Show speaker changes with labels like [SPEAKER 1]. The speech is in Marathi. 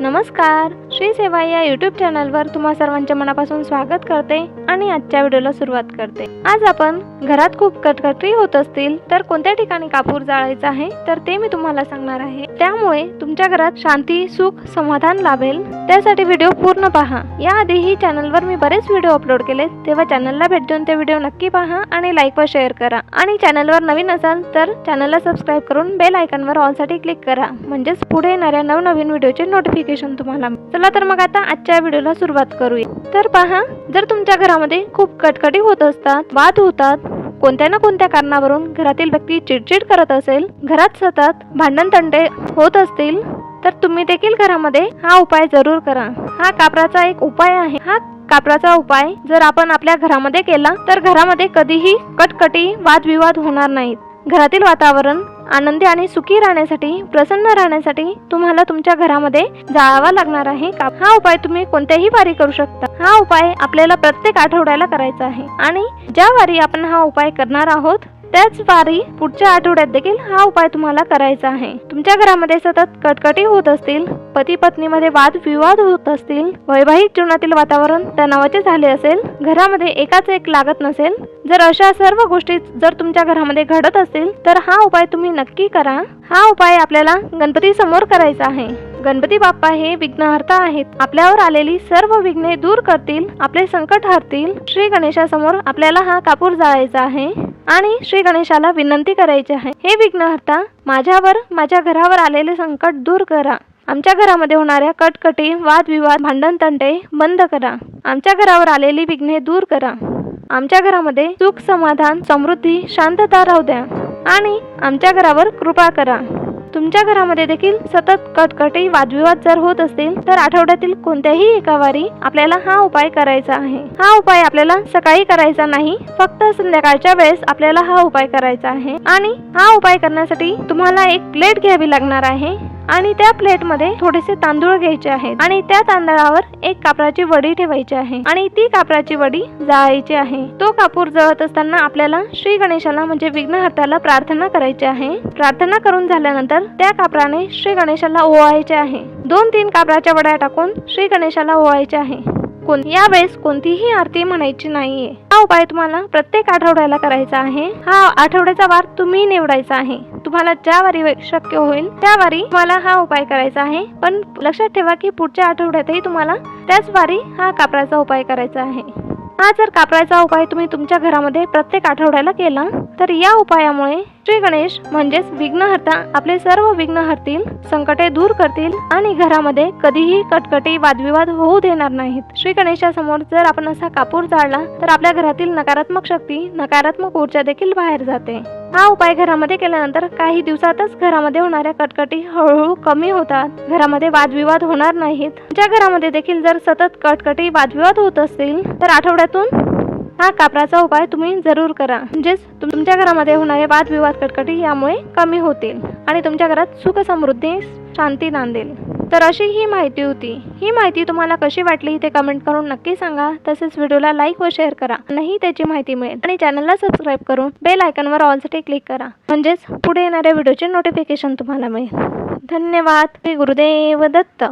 [SPEAKER 1] नमस्कार श्री सेवा या युट्यूब चॅनलवर तुम्हा सर्वांच्या मनापासून स्वागत करते आणि आजच्या व्हिडिओला सुरुवात करते. आज आपण घरात खूप कटकटी होत असतील तर कोणत्या ठिकाणी कापूर जाळायचा आहे तर ते मी तुम्हाला सांगणार आहे. त्यामुळे तुमच्या घरात शांती सुख समाधान लाभेल. त्यासाठी व्हिडिओ पूर्ण पहा. याआधीही चॅनलवर मी बरेच व्हिडिओ अपलोड केले तेव्हा चॅनलला भेट देऊन ते व्हिडिओ नक्की पहा आणि लाईक व शेअर करा. आणि चॅनलवर नवीन असाल तर चॅनलला सबस्क्राईब करून बेल आयकॉनवर ऑलसाठी क्लिक करा. म्हणजेच पुढे येणाऱ्या नवनवीन व्हिडिओचे नोटिफिकेशन तुम्हाला चला तर मग आता आजच्या व्हिडिओला सुरुवात करूया. तर पहा जर तुमच्या घरामध्ये खूप कटकटी होत असतात वाद होतात कोणत्या ना कोणत्या कारणावरून घरातील व्यक्ती चिडचिड करत असेल घरात सतत भांडण तंटे होत असतील तर तुम्ही देखील घरामध्ये हा उपाय जरूर करा. हा कापराचा एक उपाय आहे. हा कापराचा उपाय जर आपण आपल्या घरामध्ये केला तर घरामध्ये कधीही कटकटी वादविवाद होणार नाहीत. घरातील वातावरण आनंदी आणि सुखी राहण्यासाठी प्रसन्न राहण्यासाठी तुम्हाला तुमच्या घरामध्ये जाळावा लागणार आहे का? हा उपाय तुम्ही कोणत्याही वारी करू शकता. हा उपाय आपल्याला प्रत्येक आठवड्याला करायचा आहे. आणि ज्या वारी आपण हा उपाय करणार आहोत त्याच वारी पुढच्या आठवड्यात देखील हा उपाय तुम्हाला करायचा आहे. तुमच्या घरामध्ये सतत कटकटी होत असतील पती पत्नीमध्ये वाद विवाद होत असतील वैवाहिक जीवनातील वातावरण तणावाचे झाले असेल घरामध्ये एकाच एक लागत नसेल जर अशा सर्व गोष्टी जर तुमच्या घरामध्ये घडत असतील तर हा उपाय तुम्ही नक्की करा. हा उपाय आपल्याला गणपती समोर करायचा आहे. गणपती बाप्पा हे विघ्नहर्ता आहेत. आपल्यावर आलेली सर्व विघ्ने दूर करतील आपले संकट हरतील. श्री गणेशासमोर आपल्याला हा कापूर जाळायचा आहे आणि श्री गणेशाला विनंती करायची आहे. हे विघ्नहर्ता माझ्यावर माझ्या घरावर आलेले संकट दूर करा. आमच्या घरामध्ये होणाऱ्या कटकटी वादविवाद भांडण तंटे बंद करा. आमच्या घरावर आलेली विघ्ने दूर करा. आमच्या घरामध्ये सुख समाधान समृद्धी शांतता राहू द्या. आणि आमच्या घरावर कृपा करा. तुमच्या घरामध्ये देखील सतत कटकटी वादविवाद जर होत असतील तर आठवड्यातील कोणत्याही एका वारी आपल्याला हा उपाय करायचा आहे. हा उपाय आपल्याला सकाळी करायचा नाही फक्त संध्याकाळच्या वेळेस आपल्याला हा उपाय करायचा आहे. आणि हा उपाय करण्यासाठी तुम्हाला एक प्लेट घ्यावी लागणार आहे. आणि त्या प्लेटमध्ये थोडेसे तांदूळ घ्यायचे आहेत. आणि त्या तांदळावर एक कापराची वडी ठेवायची आहे. आणि ती कापराची वडी जाळायची आहे. तो कापूर जळत असताना आपल्याला श्री गणेशाला म्हणजे विघ्नहर्त्याला प्रार्थना करायची आहे. प्रार्थना करून झाल्यानंतर त्या कापराने श्री गणेशाला ओवायचे आहे. दोन तीन कापराच्या वड्या टाकून श्री गणेशाला ओवायचे आहे. कोण यावेळेस कोणतीही आरती म्हणायची नाहीये. हा उपाय तुम्हाला प्रत्येक आठवड्याला करायचा आहे. हा आठवड्याचा वार तुम्ही निवडायचा आहे. तुम्हाला ज्या वारी शक्य होईल त्या वारी तुम्हाला हा उपाय करायचा आहे. पण लक्षात ठेवा की पुढच्या आठवड्यातही तुम्हाला त्याच वारी हा कापराचा उपाय करायचा आहे. हा जर कापराचा उपाय तुम्ही तुमच्या घरामध्ये प्रत्येक आठवड्याला केला तर या उपायामुळे श्री गणेश म्हणजेच विघ्नहर्ता आपले सर्व विघ्न हरतील संकटे दूर करतील आणि घरामध्ये कधीही कटकटी वादविवाद होऊ देणार नाहीत. श्री गणेशासमोर जर आपण असा कापूर जाळला तर आपल्या घरातील नकारात्मक शक्ती नकारात्मक ऊर्जा देखील बाहेर जाते. हा उपाय घरामध्ये केल्यानंतर काही दिवसातच घरामध्ये होणाऱ्या कटकटी हळूहळू कमी होतात. घरामध्ये वादविवाद होणार नाहीत. तुमच्या घरामध्ये देखील जर सतत कटकटी वादविवाद होत असतील तर आठवड्यातून हा कापराचा उपाय तुम्ही जरूर करा. म्हणजेच तुम- तुमच्या घरामध्ये होणारे वादविवाद कटकटी यामुळे कमी होतील आणि तुमच्या घरात सुख समृद्धी शांती नांदेल. तर अशी ही माहिती होती. ही माहिती तुम्हाला कशी वाटली ते कमेंट करून नक्की सांगा. तसेच व्हिडिओला लाईक व शेअर करा. नाही त्याची माहिती मिळेल. आणि चॅनलला सबस्क्राईब करून बेल आयकनवर ऑलसाठी क्लिक करा. म्हणजेच पुढे येणाऱ्या व्हिडिओचे नोटिफिकेशन तुम्हाला मिळेल. धन्यवाद. श्री गुरुदेव दत्त.